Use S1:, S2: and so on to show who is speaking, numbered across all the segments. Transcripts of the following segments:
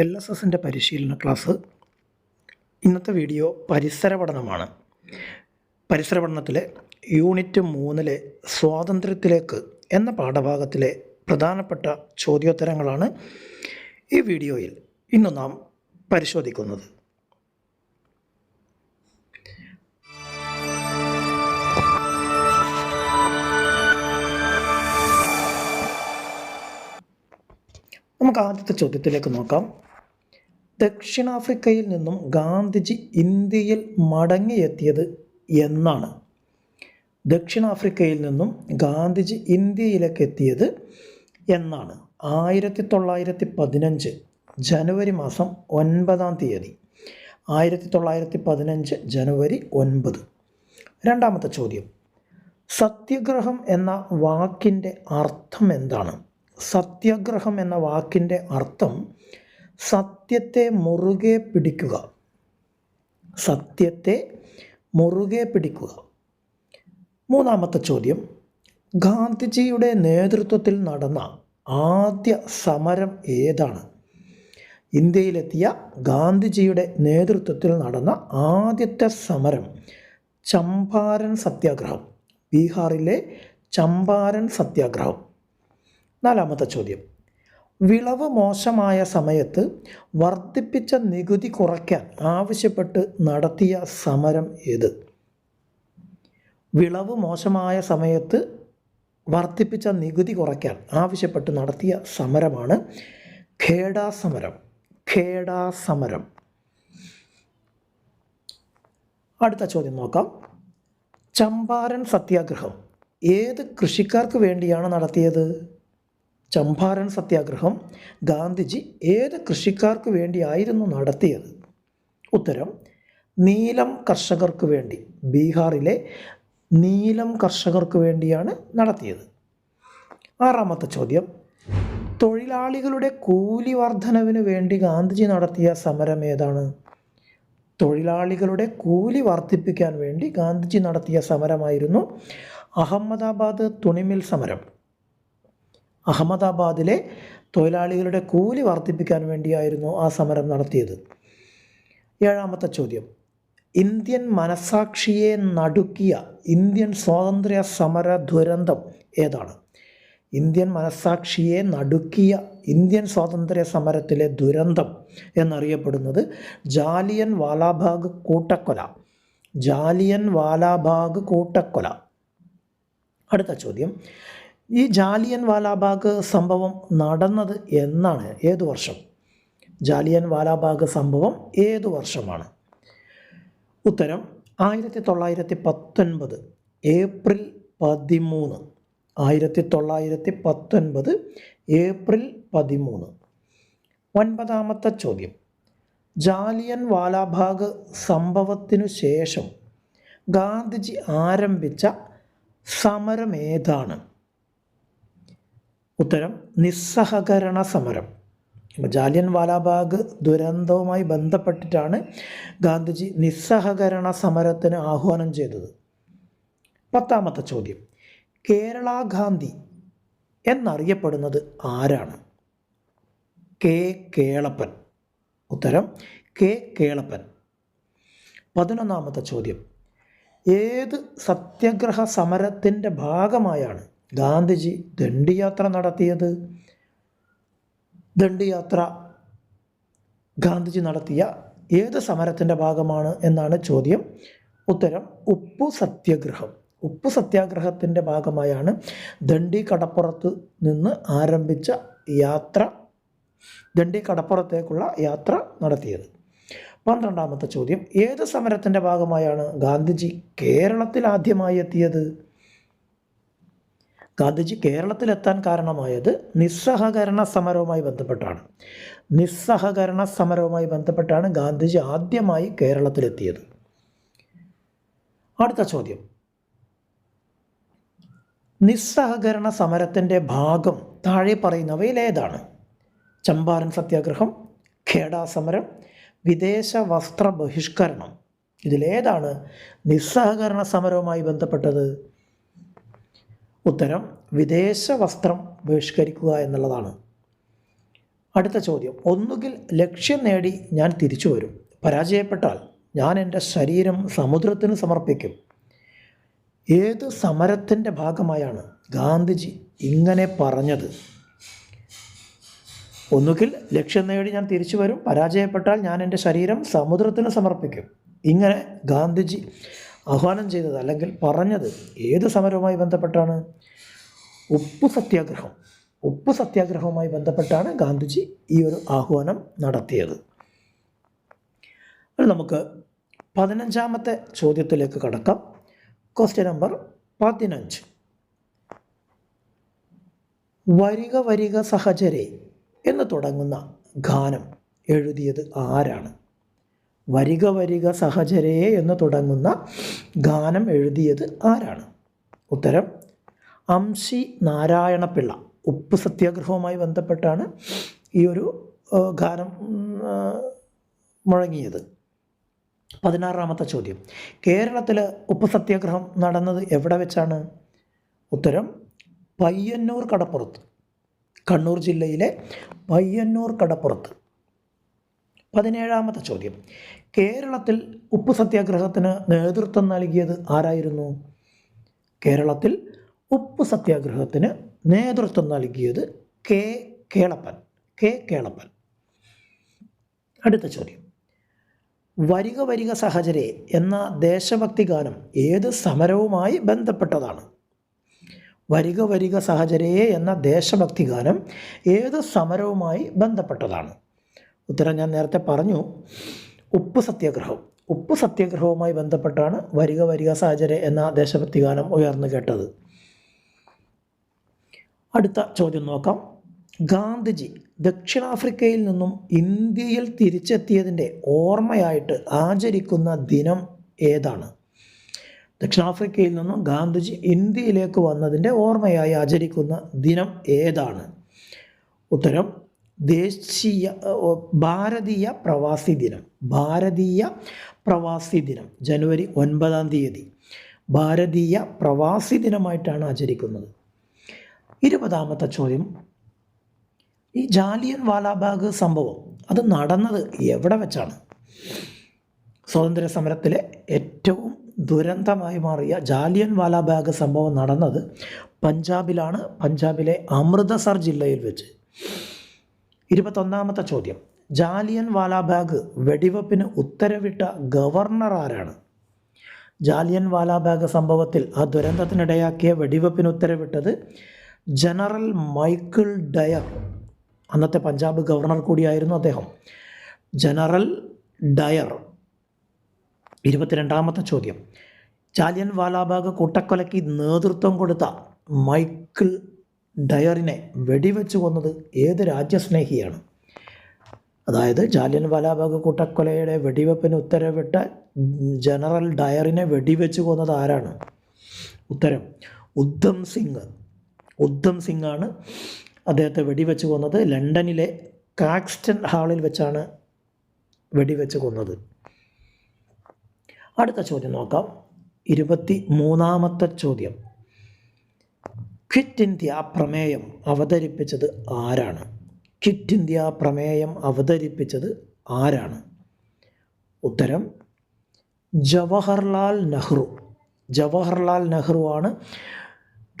S1: L S എസിന്റെ പരിശീലന class. ഇന്നത്തെ വീഡിയോ പരിസര പഠനമാണ് പരിസര പഠനത്തിലെ യൂണിറ്റ് മൂന്നിലെ സ്വാതന്ത്ര്യത്തിലേക്ക് എന്ന പാഠഭാഗത്തിലെ പ്രധാനപ്പെട്ട ചോദ്യോത്തരങ്ങളാണ് ഈ വീഡിയോയിൽ ഇന്ന് നാം പരിശോധിക്കുന്നത്. നമുക്ക് ആദ്യത്തെ ചോദ്യത്തിലേക്ക് നോക്കാം. ദക്ഷിണാഫ്രിക്കയിൽ നിന്നും ഗാന്ധിജി ഇന്ത്യയിൽ മടങ്ങിയെത്തിയത് എന്നാണ്. ദക്ഷിണാഫ്രിക്കയിൽ നിന്നും ഗാന്ധിജി ഇന്ത്യയിലേക്ക് എത്തിയത് എന്നാണ്. ആയിരത്തി തൊള്ളായിരത്തി പതിനഞ്ച് ജനുവരി മാസം ഒൻപതാം തീയതി. ആയിരത്തി തൊള്ളായിരത്തി പതിനഞ്ച് ജനുവരി ഒൻപത്. രണ്ടാമത്തെ ചോദ്യം. സത്യഗ്രഹം എന്ന വാക്കിന്റെ അർത്ഥം എന്താണ്? സത്യാഗ്രഹം എന്ന വാക്കിന്റെ അർത്ഥം സത്യത്തെ മുറുകെ പിടിക്കുക. സത്യത്തെ മുറുകെ പിടിക്കുക. മൂന്നാമത്തെ ചോദ്യം. ഗാന്ധിജിയുടെ നേതൃത്വത്തിൽ നടന്ന ആദ്യ സമരം ഏതാണ്? ഇന്ത്യയിലെത്തിയ ഗാന്ധിജിയുടെ നേതൃത്വത്തിൽ നടന്ന ആദ്യത്തെ സമരം ചമ്പാരൻ സത്യാഗ്രഹം. ബീഹാറിലെ ചമ്പാരൻ സത്യാഗ്രഹം. നാലാമത്തെ ചോദ്യം. വിളവ് മോശമായ സമയത്ത് വർദ്ധിപ്പിച്ച നികുതി കുറയ്ക്കാൻ ആവശ്യപ്പെട്ട് നടത്തിയ സമരം ഏത്? വിളവ് മോശമായ സമയത്ത് വർദ്ധിപ്പിച്ച നികുതി കുറയ്ക്കാൻ ആവശ്യപ്പെട്ട് നടത്തിയ സമരമാണ് ഖേഡാ സമരം. ഖേഡാ സമരം. അടുത്ത ചോദ്യം നോക്കാം. ചമ്പാരൻ സത്യാഗ്രഹം. ഏത് കൃഷിക്കാർക്ക് വേണ്ടിയാണ് നടത്തിയത്? ചമ്പാരൻ സത്യാഗ്രഹം ഗാന്ധിജി ഏത് കൃഷിക്കാർക്ക് വേണ്ടിയായിരുന്നു നടത്തിയത്? ഉത്തരം നീലം കർഷകർക്ക് വേണ്ടി. ബീഹാറിലെ നീലം കർഷകർക്ക് വേണ്ടിയാണ് നടത്തിയത്. ആറാമത്തെ ചോദ്യം തൊഴിലാളികളുടെ കൂലി വർധനവിന് വേണ്ടി ഗാന്ധിജി നടത്തിയ സമരം ഏതാണ്? തൊഴിലാളികളുടെ കൂലി വർദ്ധിപ്പിക്കാൻ വേണ്ടി ഗാന്ധിജി നടത്തിയ സമരമായിരുന്നു അഹമ്മദാബാദ് തുണിമിൽ സമരം. അഹമ്മദാബാദിലെ തൊഴിലാളികളുടെ കൂലി വർദ്ധിപ്പിക്കാൻ വേണ്ടിയായിരുന്നു ആ സമരം നടത്തിയത്. ഏഴാമത്തെ ചോദ്യം. ഇന്ത്യൻ മനസാക്ഷിയെ നടുക്കിയ ഇന്ത്യൻ സ്വാതന്ത്ര്യ സമര ദുരന്തം ഏതാണ്? ഇന്ത്യൻ മനസാക്ഷിയെ നടുക്കിയ ഇന്ത്യൻ സ്വാതന്ത്ര്യ സമരത്തിലെ ദുരന്തം എന്നറിയപ്പെടുന്നത് ജാലിയൻ വാലാബാഗ് കൂട്ടക്കൊല. ജാലിയൻ വാലാബാഗ് കൂട്ടക്കൊല. അടുത്ത ചോദ്യം. ഈ ജാലിയൻ വാലാബാഗ് സംഭവം നടന്നത് എന്നാണ്? ഏത് വർഷം? ജാലിയൻ വാലാബാഗ് സംഭവം ഏത് വർഷമാണ്? ഉത്തരം ആയിരത്തി തൊള്ളായിരത്തി പത്തൊൻപത് ഏപ്രിൽ പതിമൂന്ന്. ആയിരത്തി തൊള്ളായിരത്തി പത്തൊൻപത് ഏപ്രിൽ പതിമൂന്ന്. ഒൻപതാമത്തെ ചോദ്യം. ജാലിയൻ വാലാബാഗ് സംഭവത്തിനു ശേഷം ഗാന്ധിജി ആരംഭിച്ച സമരം ഏതാണ് ഉത്തരം നിസ്സഹകരണ സമരം. ജാലിയൻ വാലാബാഗ് ദുരന്തവുമായി ബന്ധപ്പെട്ടിട്ടാണ് ഗാന്ധിജി നിസ്സഹകരണ സമരത്തിന് ആഹ്വാനം ചെയ്തത്. പത്താമത്തെ ചോദ്യം കേരള ഗാന്ധി എന്നറിയപ്പെടുന്നത് ആരാണ്? കെ കേളപ്പൻ. ഉത്തരം കെ കേളപ്പൻ. പതിനൊന്നാമത്തെ ചോദ്യം ഏത് സത്യഗ്രഹ സമരത്തിന്റെ ഭാഗമായാണ് ഗാന്ധിജി ദണ്ഡിയാത്ര നടത്തിയത്. ദണ്ഡിയാത്ര ഗാന്ധിജി നടത്തിയ ഏത് സമരത്തിന്റെ ഭാഗമാണ് എന്നാണ് ചോദ്യം. ഉത്തരം ഉപ്പു സത്യഗ്രഹം. ഉപ്പു സത്യാഗ്രഹത്തിന്റെ ഭാഗമായാണ് ദണ്ഡി കടപ്പുറത്ത് നിന്ന് ആരംഭിച്ച യാത്ര ദണ്ഡി കടപ്പുറത്തേക്കുള്ള യാത്ര നടത്തിയത്. പന്ത്രണ്ടാമത്തെ ചോദ്യം ഏത് സമരത്തിന്റെ ഭാഗമായാണ് ഗാന്ധിജി കേരളത്തിൽ ആദ്യമായി എത്തിയത്? ഗാന്ധിജി കേരളത്തിലെത്താൻ കാരണമായത് നിസ്സഹകരണ സമരവുമായി ബന്ധപ്പെട്ടാണ്. നിസ്സഹകരണ സമരവുമായി ബന്ധപ്പെട്ടാണ് ഗാന്ധിജി ആദ്യമായി കേരളത്തിലെത്തിയത്. അടുത്ത ചോദ്യം. നിസ്സഹകരണ സമരത്തിന്റെ ഭാഗം താഴെ പറയുന്നവയിൽ ഏതാണ്? ചമ്പാരൻ സത്യാഗ്രഹം ഖേഡാ സമരം വിദേശ വസ്ത്ര ബഹിഷ്കരണം. ഇതിലേതാണ് നിസ്സഹകരണ സമരവുമായി ബന്ധപ്പെട്ടത്. ഉത്തരം വിദേശ വസ്ത്രം ബഹിഷ്കരിക്കുക എന്നുള്ളതാണ്. അടുത്ത ചോദ്യം. ഒന്നുകിൽ ലക്ഷ്യം നേടി ഞാൻ തിരിച്ചു വരും. പരാജയപ്പെട്ടാൽ ഞാൻ എന്റെ ശരീരം സമുദ്രത്തിന് സമർപ്പിക്കും. ഏത് സമരത്തിന്റെ ഭാഗമായാണ് ഗാന്ധിജി ഇങ്ങനെ പറഞ്ഞത്? ഒന്നുകിൽ ലക്ഷ്യം നേടി ഞാൻ തിരിച്ചു വരും. പരാജയപ്പെട്ടാൽ ഞാൻ എന്റെ ശരീരം സമുദ്രത്തിന് സമർപ്പിക്കും. ഇങ്ങനെ ഗാന്ധിജി ആഹ്വാനം ചെയ്തത് അല്ലെങ്കിൽ പറഞ്ഞത് ഏത് സമരവുമായി ബന്ധപ്പെട്ടാണ്? ഉപ്പു സത്യാഗ്രഹം. ഉപ്പു സത്യാഗ്രഹവുമായി ബന്ധപ്പെട്ടാണ് ഗാന്ധിജി ഈ ഒരു ആഹ്വാനം നടത്തിയത്. അപ്പോൾ നമുക്ക് പതിനഞ്ചാമത്തെ ചോദ്യത്തിലേക്ക് കടക്കാം. ക്വസ്റ്റ്യൻ നമ്പർ പതിനഞ്ച്. വരിക വരിക സഹചരെ എന്ന് തുടങ്ങുന്ന ഗാനം എഴുതിയത് ആരാണ്? വരിക വരിക സഹചരേ എന്ന് തുടങ്ങുന്ന ഗാനം എഴുതിയത് ആരാണ്? ഉത്തരം അംശി നാരായണപിള്ള. ഉപ്പ് സത്യാഗ്രഹവുമായി ബന്ധപ്പെട്ടാണ് ഈ ഒരു ഗാനം മുഴങ്ങിയത്. പതിനാറാമത്തെ ചോദ്യം. കേരളത്തിൽ ഉപ്പ് സത്യാഗ്രഹം നടന്നത് എവിടെ വെച്ചാണ്? ഉത്തരം പയ്യന്നൂർ കടപ്പുറത്ത്. കണ്ണൂർ ജില്ലയിലെ പയ്യന്നൂർ കടപ്പുറത്ത്. പതിനേഴാമത്തെ ചോദ്യം. കേരളത്തിൽ ഉപ്പ് സത്യാഗ്രഹത്തിന് നേതൃത്വം നൽകിയത് ആരായിരുന്നു? കേരളത്തിൽ ഉപ്പ് സത്യാഗ്രഹത്തിന് നേതൃത്വം നൽകിയത് കെ കേളപ്പൻ. കെ കേളപ്പൻ. അടുത്ത ചോദ്യം. വരിക വരിക സഹചരെ എന്ന ദേശഭക്തി ഗാനം ഏത് സമരവുമായി ബന്ധപ്പെട്ടതാണ്? വരിക വരിക സഹചരേ എന്ന ദേശഭക്തി ഗാനം ഏത് സമരവുമായി ബന്ധപ്പെട്ടതാണ്? ഉത്തരം ഞാൻ നേരത്തെ പറഞ്ഞു. ഉപ്പ് സത്യാഗ്രഹം. ഉപ്പ് സത്യാഗ്രഹവുമായി ബന്ധപ്പെട്ടാണ് വരിക വരിക സാഹചര്യ എന്ന ദേശഭക്തി ഗാനം ഉയർന്നു കേട്ടത്. അടുത്ത ചോദ്യം നോക്കാം. ഗാന്ധിജി ദക്ഷിണാഫ്രിക്കയിൽ നിന്നും ഇന്ത്യയിൽ തിരിച്ചെത്തിയതിന്റെ ഓർമ്മയായിട്ട് ആചരിക്കുന്ന ദിനം ഏതാണ്? ദക്ഷിണാഫ്രിക്കയിൽ നിന്നും ഗാന്ധിജി ഇന്ത്യയിലേക്ക് വന്നതിന്റെ ഓർമ്മയായി ആചരിക്കുന്ന ദിനം ഏതാണ്? ഉത്തരം ദേശീയ ഭാരതീയ പ്രവാസി ദിനം. ഭാരതീയ പ്രവാസി ദിനം. ജനുവരി ഒൻപതാം തീയതി. ഭാരതീയ പ്രവാസി ദിനമായിട്ടാണ് ആചരിക്കുന്നത്. ഇരുപതാമത്തെ ചോദ്യം. ഈ ജാലിയൻ വാലാബാഗ് സംഭവം അത് നടന്നത് എവിടെ വെച്ചാണ്? സ്വാതന്ത്ര്യ സമരത്തിലെ ഏറ്റവും ദുരന്തമായി മാറിയ ജാലിയൻ വാലാബാഗ് സംഭവം നടന്നത് പഞ്ചാബിലാണ്. പഞ്ചാബിലെ അമൃതസർ ജില്ലയിൽ വെച്ച്. ഇരുപത്തൊന്നാമത്തെ ചോദ്യം. ജാലിയൻ വാലാബാഗ് വെടിവെപ്പിന് ഉത്തരവിട്ട ഗവർണർ ആരാണ്? ജാലിയൻ വാലാബാഗ് സംഭവത്തിൽ ആ ദുരന്തത്തിനിടയാക്കിയ വെടിവെപ്പിന് ഉത്തരവിട്ടത് ജനറൽ മൈക്കിൾ ഡയർ. അന്നത്തെ പഞ്ചാബ് ഗവർണർ കൂടിയായിരുന്നു അദ്ദേഹം. General Dyer. ഇരുപത്തിരണ്ടാമത്തെ ചോദ്യം. ജാലിയൻ വാലാബാഗ് കൂട്ടക്കൊലയ്ക്ക് നേതൃത്വം കൊടുത്ത മൈക്കിൾ ഡയറിനെ വെടിവെച്ച് കൊന്നത് ഏത് രാജ്യസ്നേഹിയാണ്? അതായത് ജാലിയൻ വാലാബാഗ് കൂട്ടക്കൊലയുടെ വെടിവെപ്പിന് ഉത്തരവിട്ട ജനറൽ ഡയറിനെ വെടിവെച്ച് കൊന്നത് ആരാണ്? ഉത്തരം ഉദ്ധം സിംഗ്. ഉദ്ധം സിംഗ് ആണ് അദ്ദേഹത്തെ വെടിവെച്ച് കൊന്നത്. ലണ്ടനിലെ കാക്സ്റ്റൺ ഹാളിൽ വെച്ചാണ് വെടിവെച്ച് കൊന്നത്. അടുത്ത ചോദ്യം നോക്കാം. ഇരുപത്തി മൂന്നാമത്തെ ചോദ്യം. ക്വിറ്റ് ഇന്ത്യ പ്രമേയം അവതരിപ്പിച്ചത് ആരാണ്? കിറ്റ് ഇന്ത്യ പ്രമേയം അവതരിപ്പിച്ചത് ആരാണ്? ഉത്തരം ജവഹർലാൽ നെഹ്റു. ജവഹർലാൽ നെഹ്റു ആണ്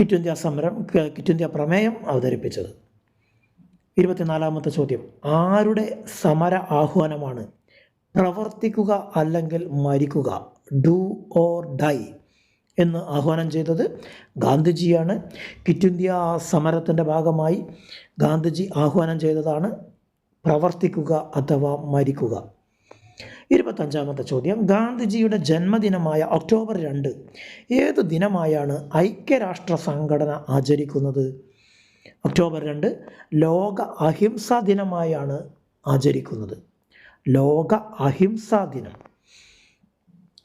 S1: കിറ്റ് ഇന്ത്യ സമരം കിറ്റ് ഇന്ത്യ പ്രമേയം അവതരിപ്പിച്ചത്. ഇരുപത്തിനാലാമത്തെ ചോദ്യം. ആരുടെ സമര ആഹ്വാനമാണ്? പ്രവർത്തിക്കുക അല്ലെങ്കിൽ മരിക്കുക. ഡു ഓർ ഡൈ എന്ന് ആഹ്വാനം ചെയ്തത് ഗാന്ധിജിയാണ്. ക്വിറ്റ് ഇന്ത്യ സമരത്തിന്റെ ഭാഗമായി ഗാന്ധിജി ആഹ്വാനം ചെയ്തതാണ് പ്രവർത്തിക്കുക അഥവാ മരിക്കുക. ഇരുപത്തഞ്ചാമത്തെ ചോദ്യം. ഗാന്ധിജിയുടെ ജന്മദിനമായ ഒക്ടോബർ രണ്ട് ഏത് ദിനമായാണ് ഐക്യരാഷ്ട്ര സംഘടന ആചരിക്കുന്നത്? ഒക്ടോബർ രണ്ട് ലോക അഹിംസാ ദിനമായാണ് ആചരിക്കുന്നത്. ലോക അഹിംസാ ദിനം.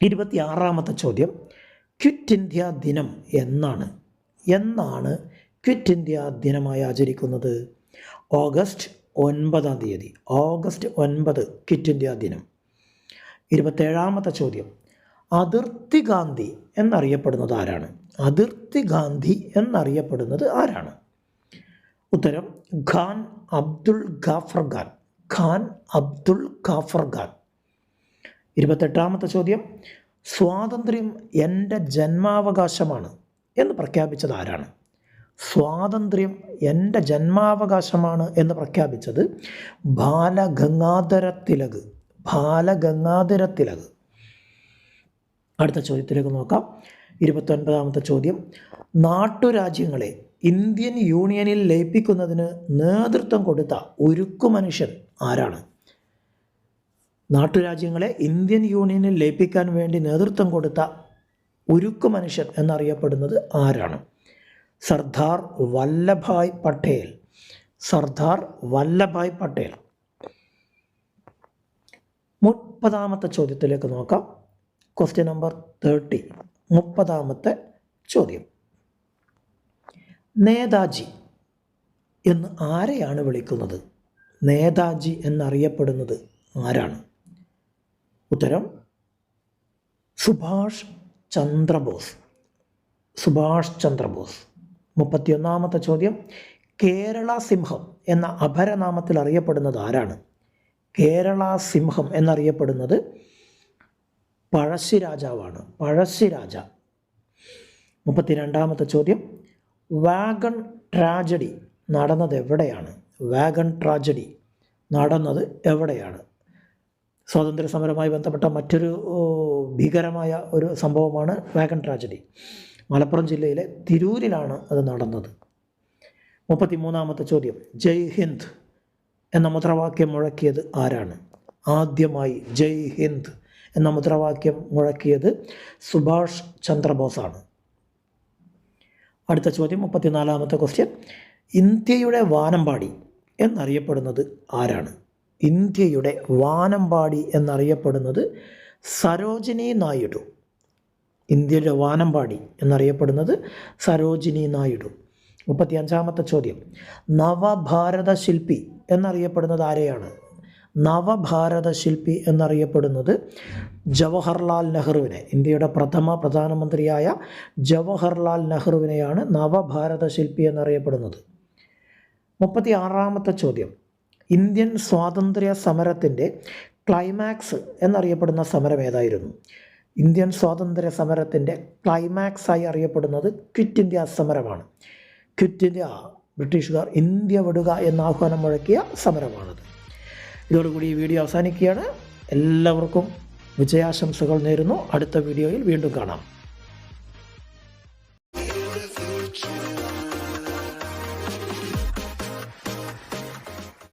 S1: ഇരുപത്തിയാറാമത്തെ ചോദ്യം. ക്വിറ്റ് ഇന്ത്യ ദിനം എന്നാണ്. എന്നാണ് ക്വിറ്റ് ഇന്ത്യ ദിനമായി ആചരിക്കുന്നത്. ഓഗസ്റ്റ് ഒൻപതാം തീയതി ഓഗസ്റ്റ് ഒൻപത് ക്വിറ്റ് ഇന്ത്യ ദിനം. ഇരുപത്തേഴാമത്തെ ചോദ്യം. അതിർത്തി ഗാന്ധി എന്നറിയപ്പെടുന്നത് ആരാണ്? അതിർത്തി ഗാന്ധി എന്നറിയപ്പെടുന്നത് ആരാണ്? ഉത്തരം ഖാൻ അബ്ദുൾ ഖാഫർ ഖാൻ. ഖാൻ അബ്ദുൾ ഖാഫർ ഖാൻ. ഇരുപത്തെട്ടാമത്തെ ചോദ്യം. സ്വാതന്ത്ര്യം എന്റെ ജന്മാവകാശമാണ് എന്ന് പ്രഖ്യാപിച്ചത് ആരാണ്? സ്വാതന്ത്ര്യം എന്റെ ജന്മാവകാശമാണ് എന്ന് പ്രഖ്യാപിച്ചത് ബാലഗംഗാധര തിലക് ബാലഗംഗാധര തിലക് അടുത്ത ചോദ്യത്തിലേക്ക് നോക്കാം. ഇരുപത്തൊൻപതാമത്തെ ചോദ്യം. നാട്ടുരാജ്യങ്ങളെ ഇന്ത്യൻ യൂണിയനിൽ ലയിപ്പിക്കുന്നതിന് നേതൃത്വം കൊടുത്ത ഉരുക്കു മനുഷ്യൻ ആരാണ്? നാട്ടുരാജ്യങ്ങളെ ഇന്ത്യൻ യൂണിയനിൽ ലയിപ്പിക്കാൻ വേണ്ടി നേതൃത്വം കൊടുത്ത ഉരുക്കു മനുഷ്യൻ എന്നറിയപ്പെടുന്നത് ആരാണ്? സർദാർ വല്ലഭായ് പട്ടേൽ. സർദാർ വല്ലഭായ് പട്ടേൽ. മുപ്പതാമത്തെ ചോദ്യത്തിലേക്ക് നോക്കാം. ക്വസ്റ്റ്യൻ നമ്പർ തേർട്ടി മുപ്പതാമത്തെ ചോദ്യം. നേതാജി എന്ന് ആരെയാണ് വിളിക്കുന്നത്? നേതാജി എന്നറിയപ്പെടുന്നത് ആരാണ്? ഉത്തരം സുഭാഷ് ചന്ദ്രബോസ്. സുഭാഷ് ചന്ദ്രബോസ്. മുപ്പത്തിയൊന്നാമത്തെ ചോദ്യം കേരള സിംഹം എന്ന അപരനാമത്തിൽ അറിയപ്പെടുന്നത് ആരാണ്? കേരള സിംഹം എന്നറിയപ്പെടുന്നത് പഴശ്ശിരാജാവാണ്. പഴശ്ശിരാജ. മുപ്പത്തിരണ്ടാമത്തെ ചോദ്യം വാഗൺ ട്രാജഡി നടന്നത് എവിടെയാണ്? വാഗൺ ട്രാജഡി നടന്നത് എവിടെയാണ്? സ്വാതന്ത്ര്യ സമരവുമായി ബന്ധപ്പെട്ട മറ്റൊരു ഭീകരമായ ഒരു സംഭവമാണ് വാഗൺ ട്രാജഡി. മലപ്പുറം ജില്ലയിലെ തിരൂരിലാണ് അത് നടന്നത്. മുപ്പത്തി മൂന്നാമത്തെ ചോദ്യം. ജയ് ഹിന്ദ് എന്ന മുദ്രാവാക്യം മുഴക്കിയത് ആരാണ്? ആദ്യമായി ജയ് ഹിന്ദ് എന്ന മുദ്രാവാക്യം മുഴക്കിയത് സുഭാഷ് ചന്ദ്രബോസാണ്. അടുത്ത ചോദ്യം മുപ്പത്തിനാലാമത്തെ ക്വസ്റ്റ്യൻ ഇന്ത്യയുടെ വാനമ്പാടി എന്നറിയപ്പെടുന്നത് ആരാണ്? ഇന്ത്യയുടെ വാനമ്പാടി എന്നറിയപ്പെടുന്നത് സരോജിനി നായിഡു. ഇന്ത്യയുടെ വാനമ്പാടി എന്നറിയപ്പെടുന്നത് സരോജിനി നായിഡു. മുപ്പത്തി അഞ്ചാമത്തെ ചോദ്യം. നവഭാരത ശില്പി എന്നറിയപ്പെടുന്നത് ആരെയാണ്? നവഭാരത ശില്പി എന്നറിയപ്പെടുന്നത് ജവഹർലാൽ നെഹ്റുവിനെ. ഇന്ത്യയുടെ പ്രഥമ പ്രധാനമന്ത്രിയായ ജവഹർലാൽ നെഹ്റുവിനെയാണ് നവഭാരത ശില്പി എന്നറിയപ്പെടുന്നത്. മുപ്പത്തി ആറാമത്തെ ചോദ്യം. ഇന്ത്യൻ സ്വാതന്ത്ര്യ സമരത്തിന്റെ ക്ലൈമാക്സ് എന്നറിയപ്പെടുന്ന സമരം ഏതായിരുന്നു? ഇന്ത്യൻ സ്വാതന്ത്ര്യ സമരത്തിന്റെ ക്ലൈമാക്സായി അറിയപ്പെടുന്നത് ക്വിറ്റ് ഇന്ത്യ സമരമാണ്. ക്വിറ്റ് ഇന്ത്യ ബ്രിട്ടീഷുകാർ ഇന്ത്യ വിടുക എന്ന ആഹ്വാനം മുഴക്കിയ സമരമാണത്. ഇതോടുകൂടി ഈ വീഡിയോ അവസാനിക്കുകയാണ്. എല്ലാവർക്കും വിജയാശംസകൾ നേരുന്നു. അടുത്ത വീഡിയോയിൽ വീണ്ടും കാണാം.